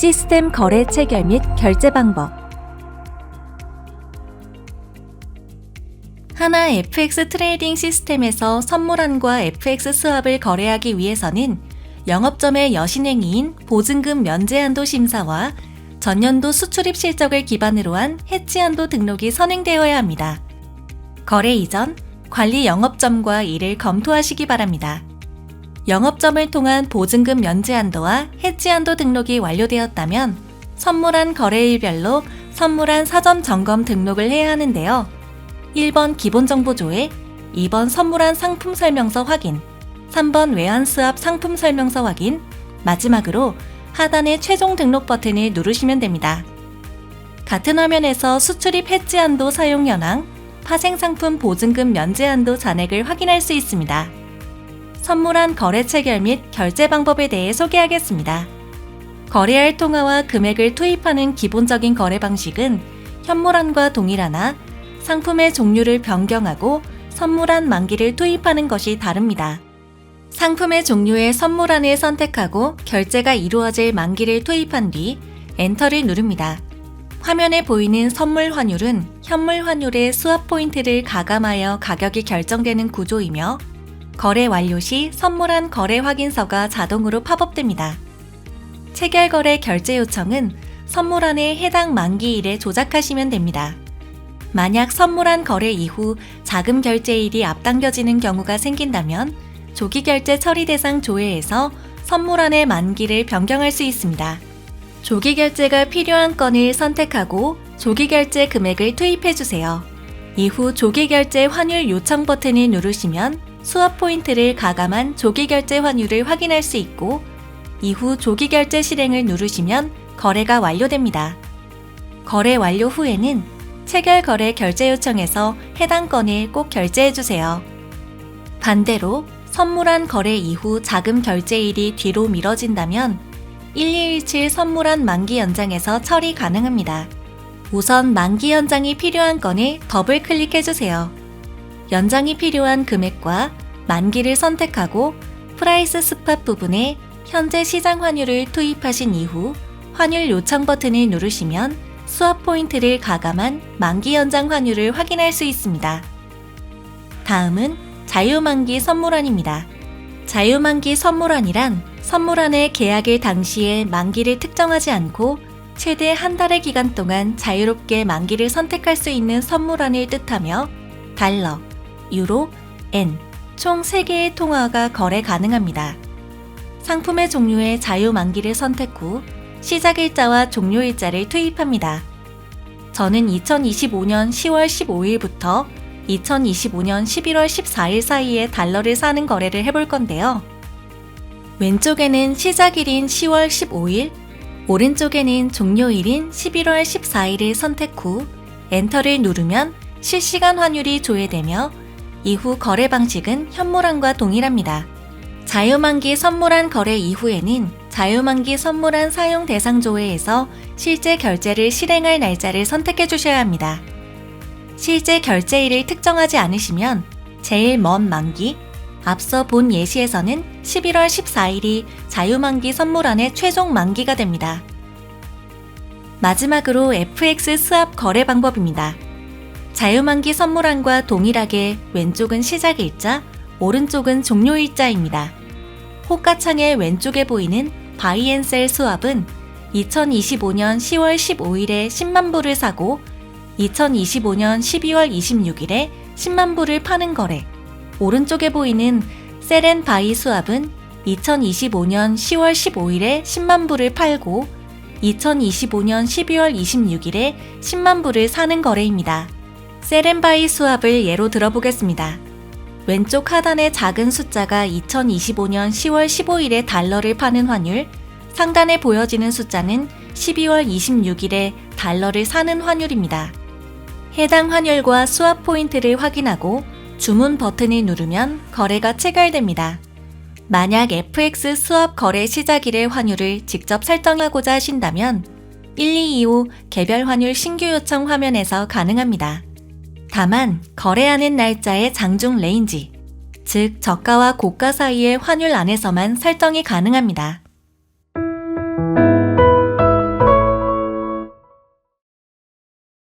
시스템 거래 체결 및 결제 방법 하나 FX 트레이딩 시스템에서 선물환과 FX 스왑을 거래하기 위해서는 영업점의 여신행위인 보증금 면제한도 심사와 전년도 수출입 실적을 기반으로 한 해지한도 등록이 선행되어야 합니다. 거래 이전 관리 영업점과 이를 검토하시기 바랍니다. 영업점을 통한 보증금 면제 한도와 해지 한도 등록이 완료되었다면 선물한 거래일별로 선물한 사전 점검 등록을 해야 하는데요. 1번 기본 정보 조회, 2번 선물한 상품 설명서 확인, 3번 외환 수합 상품 설명서 확인, 마지막으로 하단의 최종 등록 버튼을 누르시면 됩니다. 같은 화면에서 수출입 해지 한도 사용 현황, 파생 상품 보증금 면제 한도 잔액을 확인할 수 있습니다. 선물한 거래 체결 및 결제 방법에 대해 소개하겠습니다. 거래할 통화와 금액을 투입하는 기본적인 거래 방식은 현물환과 동일하나 상품의 종류를 변경하고 선물한 만기를 투입하는 것이 다릅니다. 상품의 종류의 선물안을 선택하고 결제가 이루어질 만기를 투입한 뒤 엔터를 누릅니다. 화면에 보이는 선물 환율은 현물 환율의 수합 포인트를 가감하여 가격이 결정되는 구조이며 거래 완료 시 선물한 거래 확인서가 자동으로 팝업됩니다. 체결 거래 결제 요청은 선물안의 해당 만기일에 조작하시면 됩니다. 만약 선물한 거래 이후 자금 결제일이 앞당겨지는 경우가 생긴다면 조기 결제 처리 대상 조회에서 선물안의 만기를 변경할 수 있습니다. 조기 결제가 필요한 건을 선택하고 조기 결제 금액을 투입해 주세요. 이후 조기 결제 환율 요청 버튼을 누르시면 수합 포인트를 가감한 조기 결제 환율을 확인할 수 있고 이후 조기 결제 실행을 누르시면 거래가 완료됩니다. 거래 완료 후에는 체결 거래 결제 요청에서 해당 건을 꼭 결제해 주세요. 반대로 선물한 거래 이후 자금 결제일이 뒤로 미뤄진다면 1217 선물한 만기 연장에서 처리 가능합니다. 우선 만기 연장이 필요한 건을 더블 클릭해 주세요. 연장이 필요한 금액과 만기를 선택하고 프라이스 스팟 부분에 현재 시장 환율을 투입하신 이후 환율 요청 버튼을 누르시면 수합 포인트를 가감한 만기 연장 환율을 확인할 수 있습니다. 다음은 자유만기 선물안입니다. 자유만기 선물안이란 선물안의 계약일 당시에 만기를 특정하지 않고 최대 한 달의 기간 동안 자유롭게 만기를 선택할 수 있는 선물안을 뜻하며 달러, 유로, 엔, 총 3개의 통화가 거래 가능합니다. 상품의 종류의 자유 만기를 선택 후 시작 일자와 종료 일자를 투입합니다. 저는 2025년 10월 15일부터 2025년 11월 14일 사이에 달러를 사는 거래를 해볼 건데요. 왼쪽에는 시작일인 10월 15일, 오른쪽에는 종료일인 11월 14일을 선택 후 엔터를 누르면 실시간 환율이 조회되며 이후 거래 방식은 현물환과 동일합니다. 자유만기 선물한 거래 이후에는 자유만기 선물한 사용 대상 조회에서 실제 결제를 실행할 날짜를 선택해 주셔야 합니다. 실제 결제일을 특정하지 않으시면 제일 먼 만기, 앞서 본 예시에서는 11월 14일이 자유만기 선물안의 최종 만기가 됩니다. 마지막으로 FX 스왑 거래 방법입니다. 자유만기 선물안과 동일하게 왼쪽은 시작 일자, 오른쪽은 종료 일자입니다. 호가창의 왼쪽에 보이는 바이앤셀 수합은 2025년 10월 15일에 10만 불을 사고 2025년 12월 26일에 10만 불을 파는 거래. 오른쪽에 보이는 셀앤 바이 수합은 2025년 10월 15일에 10만 불을 팔고 2025년 12월 26일에 10만 불을 사는 거래입니다. 셀앤바이 수합을 예로 들어보겠습니다. 왼쪽 하단의 작은 숫자가 2025년 10월 15일에 달러를 파는 환율, 상단에 보여지는 숫자는 12월 26일에 달러를 사는 환율입니다. 해당 환율과 수합 포인트를 확인하고 주문 버튼을 누르면 거래가 체결됩니다. 만약 FX 수합 거래 시작일의 환율을 직접 설정하고자 하신다면 1225 개별 환율 신규 요청 화면에서 가능합니다. 다만 거래하는 날짜의 장중 레인지, 즉 저가와 고가 사이의 환율 안에서만 설정이 가능합니다.